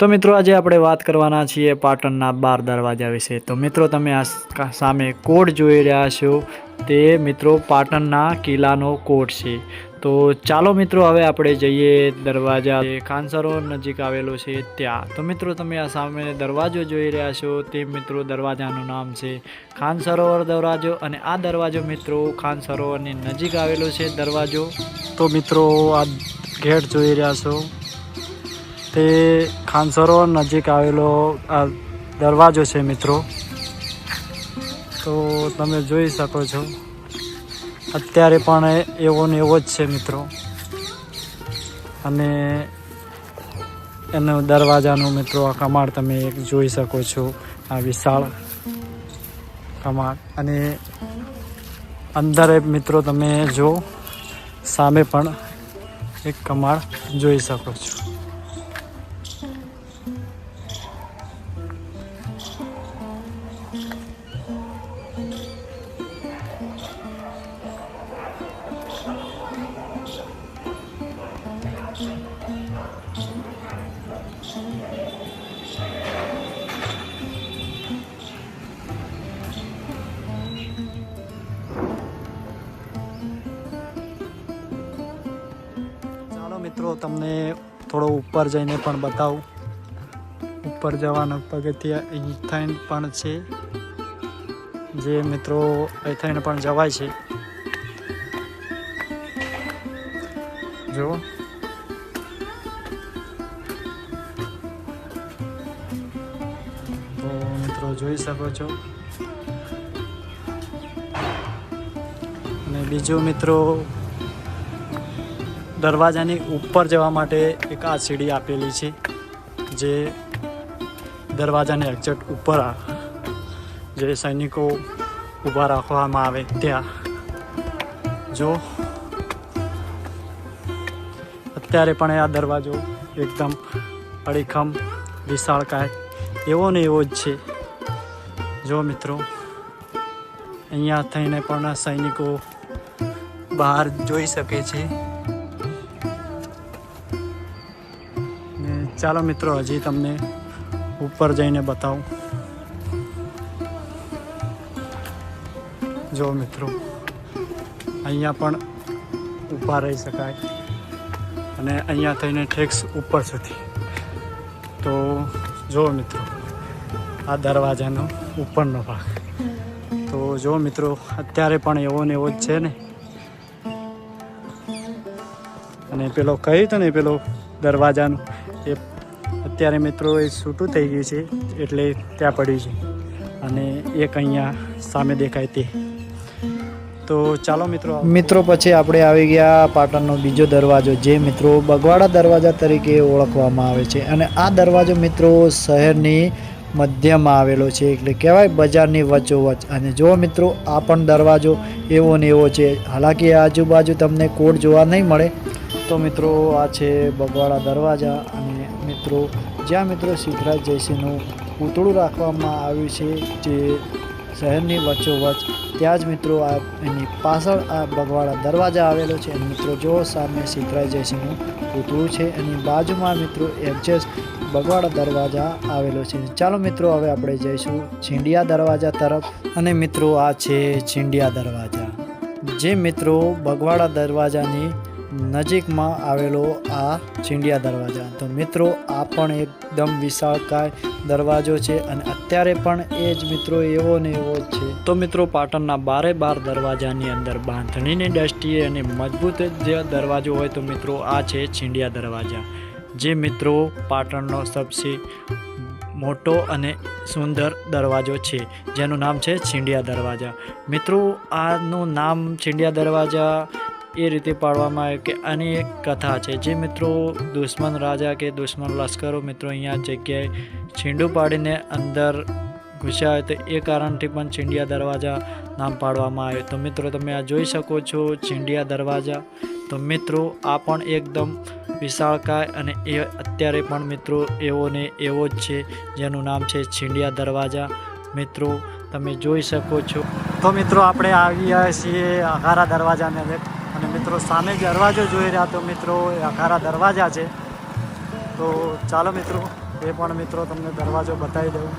તો મિત્રો આજે આપણે વાત કરવાના છીએ પાટણના બાર દરવાજા વિશે. તો મિત્રો તમે આ સામે કોડ જોઈ રહ્યા છો, તે મિત્રો પાટણના કિલ્લાનો કોડ છે. તો ચાલો મિત્રો હવે આપણે જઈએ દરવાજા ખાનસરો નજીક આવેલો છે ત્યાં. તો મિત્રો તમે આ સામે દરવાજો જોઈ રહ્યા છો, તે મિત્રો દરવાજાનું નામ છે ખાન સરોવર દરવાજો અને આ દરવાજો મિત્રો ખાન સરોવરની નજીક આવેલો છે દરવાજો. તો મિત્રો આ ગેટ જોઈ રહ્યા છો તે ખાનસરો નજીક આવેલો આ દરવાજો છે મિત્રો. તો તમે જોઈ શકો છો. અત્યારે પણ એવો ને એવો જ છે મિત્રો. અને એનો દરવાજાનો મિત્રો આ કમાડ તમે એક જોઈ શકો છો. આ વિશાળ કમાડ. અને અંદર મિત્રો તમે જો, સામે પણ એક કમાડ જોઈ શકો છો. મિત્રો, તમને થોડો ઉપર જઈને પણ બતાવું. ઉપર જવાના પગથિયા અહીં પણ છે. જે મિત્રો અહીં પણ જવાય છે. જો જોઈ શકો છો. અને બીજું મિત્રો, દરવાજાની ઉપર જવા માટે એક આ સીડી આપેલી છે, જે દરવાજાને એક્ઝેક્ટ ઉપર જે સૈનિકો ઊભા રાખવામાં આવે ત્યાં. જો, અત્યારે પણ આ દરવાજો એકદમ અડીખમ, વિશાળકાય, એવો ને એવો જ છે. જો મિત્રો, અહીંયા થઈને પણ સૈનિકો બહાર જોઈ શકે છે. ને ચાલો મિત્રો, હજી તમને ઉપર જઈને બતાવું. જો મિત્રો, અહીંયા પણ ઊભા રહી શકાય અને અહીંયા થઈને ઠેક્સ ઉપર સુધી. તો જો મિત્રો, આ દરવાજાનો ઉપરનો ભાગ. તો જો મિત્રો, અત્યારે પણ એવો ને એવો જ છે ને. અને પેલો કહ્યું હતું ને, પેલો દરવાજાનું, એ અત્યારે મિત્રો એ છૂટું થઈ ગયું છે, એટલે ત્યાં પડ્યું છે. અને એક અહીંયા સામે દેખાય તે. તો ચાલો મિત્રો મિત્રો, પછી આપણે આવી ગયા પાટણનો બીજો દરવાજો, જે મિત્રો બગવાડા દરવાજા તરીકે ઓળખવામાં આવે છે. અને આ દરવાજો મિત્રો શહેરની મધ્યમાં આવેલો છે. એટલે કહેવાય બજારની વચ્ચોવચ અને જો મિત્રો, આ પણ દરવાજો એવો ને એવો છે. હાલાકી આજુબાજુ તમને કોડ જોવા નહીં મળે. તો મિત્રો, આ છે બગવાડા દરવાજા. અને મિત્રો, જ્યાં મિત્રો સિદ્ધરાજ જયસિંહનું પૂતળું રાખવામાં આવ્યું છે, જે શહેરની વચ્ચોવચ ત્યાં જ મિત્રો આ એની પાછળ આ બગવાડા દરવાજા આવેલો છે. અને મિત્રો જો સામે સિદ્ધરાજ જયસિંહનું પૂતળું છે. એની બાજુમાં મિત્રો એડજસ્ટ બગવાડા દરવાજા આવેલો છે. ચાલો મિત્રો, હવે આપણે જઈશું છીંડિયા દરવાજા તરફ. અને મિત્રો, આ છે છીંડિયા દરવાજા. જે મિત્રો બગવાડા દરવાજાની નજીકમાં આવેલો આ ચીંડિયા દરવાજા. તો મિત્રો, આ પણ એકદમ વિશાળકાય દરવાજો છે અને અત્યારે પણ એ જ મિત્રો એવો ને એવો જ છે. તો મિત્રો, પાટણના બારે બાર દરવાજાની અંદર બાંધણીની દ્રષ્ટિએ અને મજબૂત જે દરવાજો હોય તો મિત્રો, આ છે ચીંડિયા દરવાજા. જે મિત્રો, પાટણનો સૌથી મોટો અને સુંદર દરવાજો છે, જેનું નામ છે છીંડિયા દરવાજા. મિત્રો, આનું નામ છીંડિયા દરવાજા એ રીતે પાડવામાં આવ્યું કે આની એક કથા છે. જે મિત્રો દુશ્મન રાજા કે દુશ્મન લશ્કરો મિત્રો અહીંયા જગ્યાએ છીંડું પાડીને અંદર ઘૂસ્યા તો એ કારણથી પણ છીંડિયા દરવાજા નામ પાડવામાં આવ્યું. તો મિત્રો તમે આ જોઈ શકો છો છીંડિયા દરવાજા. તો મિત્રો આ પણ એકદમ વિશાળકાય અને એ અત્યારે પણ મિત્રો એવો ને એવો જ છે. જેનું નામ છે છીંડિયા દરવાજા. મિત્રો તમે જોઈ શકો છો. તો મિત્રો આપણે આવી છીએ અઘારા દરવાજાને અને મિત્રો સામે દરવાજો જોઈ રહ્યા તો મિત્રો એ અઘારા દરવાજા છે. તો ચાલો મિત્રો, એ પણ મિત્રો તમને દરવાજો બતાવી દઉં.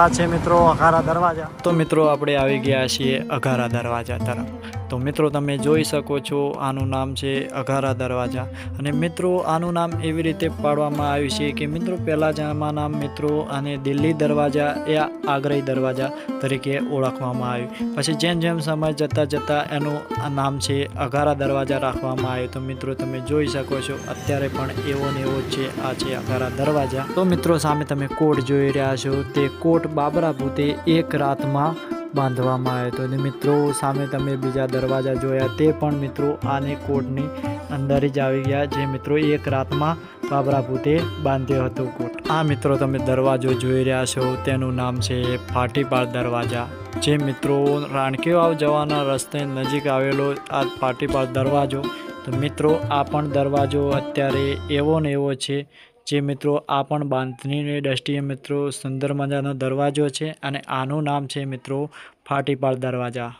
આ છે મિત્રો અઘારા દરવાજા. તો મિત્રો આપણે આવી ગયા છીએ અઘારા દરવાજા તરફ. તો મિત્રો, તમે જોઈ શકો છો આનું નામ છે અઘારા દરવાજા. અને મિત્રો, આનું નામ એવી રીતે પાડવામાં આવ્યું છે કે મિત્રો, પહેલા જમાના મિત્રો અને દિલ્હી દરવાજા એ આગ્રહી દરવાજા તરીકે ઓળખવામાં આવ્યું. પછી જેમ જેમ સમય જતાં જતાં એનું નામ છે અઘારા દરવાજા રાખવામાં આવ્યું. તો મિત્રો, તમે જોઈ શકો છો અત્યારે પણ એવો ને એવો છે, આ છે અઘારા દરવાજા. તો મિત્રો, સામે તમે કોટ જોઈ રહ્યા છો. તે કોટ બાબરા ભૂતે એક રાતમાં બાંધવામાં આવ્યો હતો અને મિત્રો સામે તમે બીજા દરવાજા જોયા તે પણ મિત્રો આને કોટની અંદર જ આવી ગયા જે મિત્રો એક રાતમાં બાબરા ભૂતે બાંધ્યો હતો કોટ. આ મિત્રો તમે દરવાજો જોઈ રહ્યા છો, તેનું નામ છે ફાટીપાળ દરવાજા. જે મિત્રો રાણકીવાવ જવાના રસ્તે નજીક આવેલો આ ફાટીપાળ દરવાજો. તો મિત્રો આ પણ દરવાજો અત્યારે એવો ને એવો છે જે મિત્રો આ પણ બાંધણીની દ્રષ્ટિએ મિત્રો સુંદર મજાનો દરવાજો છે અને આનું નામ છે મિત્રો ફાટીપાળ દરવાજા.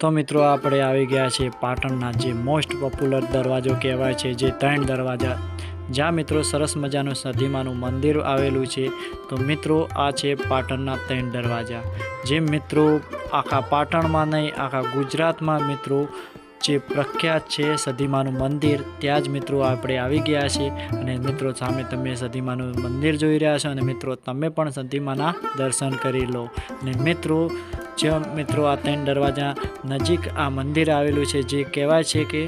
તો મિત્રો આપણે આવી ગયા છે પાટણના જે મોસ્ટ પોપ્યુલર દરવાજો કહેવાય છે, જે ત્રણ દરવાજા. જ્યાં મિત્રો સરસ મજાનું સધીમાનું મંદિર આવેલું છે, તો મિત્રો આ છે પાટણના ત્રણ દરવાજા. જે મિત્રો આખા પાટણમાં નહીં, આખા ગુજરાતમાં મિત્રો જે પ્રખ્યાત છે સધીમાનું મંદિર, ત્યાં જ મિત્રો આપણે આવી ગયા છે અને મિત્રો સામે તમે સધીમાનું મંદિર જોઈ રહ્યા છો અને મિત્રો તમે પણ સધીમાના દર્શન કરી લો. અને મિત્રો જે મિત્રો આ ત્રણ દરવાજા નજીક આ મંદિર આવેલું છે જે કહેવાય છે કે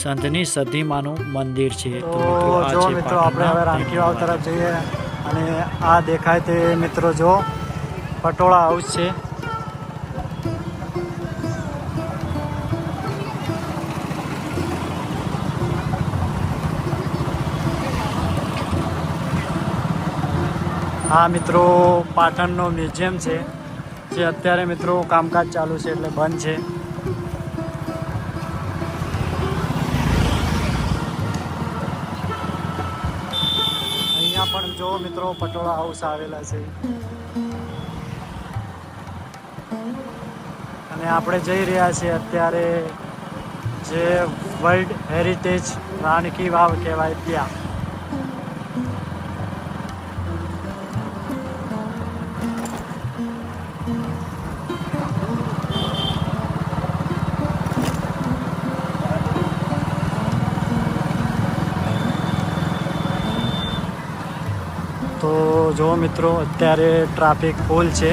સંતની સધીમાનું મંદિર છે. તો મિત્રો જો મિત્રો આપણે હવે પાટણના રાણકી વાવ તરફ જઈએ અને આ દેખાય તે મિત્રો જો પટોળા હાઉસ છે. આ મિત્રો પાટણનો મ્યુઝિયમ છે. જે અત્યારે મિત્રો કામકાજ ચાલુ છે એટલે બંધ છે. અહીંયા પણ જો મિત્રો પટોળા હાઉસ આવેલા છે. અને આપણે જઈ રહ્યા છીએ અત્યારે જે વર્લ્ડ હેરિટેજ રાણકી વાવ કહેવાય ત્યાં. જો મિત્રો અત્યારે ટ્રાફિક ફૂલ છે.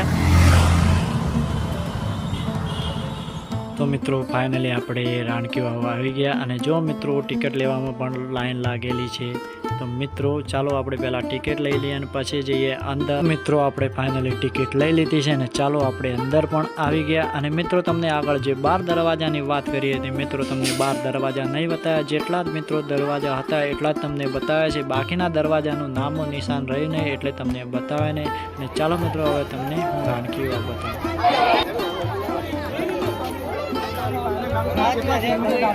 તો મિત્રો ફાઇનલી આપણે રાણકી વાવ આવી ગયા અને જો મિત્રો ટિકિટ લેવામાં પણ લાઈન લાગેલી છે, તો મિત્રો, ચાલો આપણે પહેલાં ટિકિટ લઈ લઈએ અને પછી જઈએ અંદર. મિત્રો, આપણે ફાઇનલી ટિકિટ લઈ લીધી છે અને ચાલો આપણે અંદર પણ આવી ગયા અને મિત્રો, તમને આગળ જે બાર દરવાજાની વાત કરી હતી, મિત્રો, તમને બાર દરવાજા નહીં બતાવ્યા જેટલા જ મિત્રો દરવાજા હતા, એટલા જ તમને બતાવ્યા છે. બાકીના દરવાજાનું નામો નિશાન રહી નહીં, એટલે તમને બતાવે નહીં. અને ચાલો મિત્રો, હવે તમને રાણકી વાવ બતાવું. แล้วก็แ不งมือก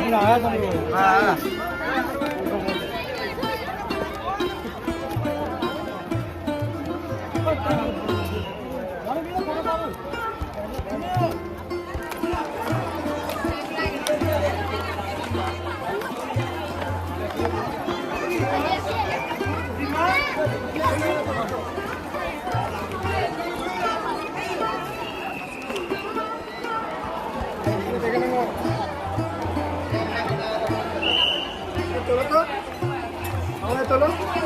હવે ચલો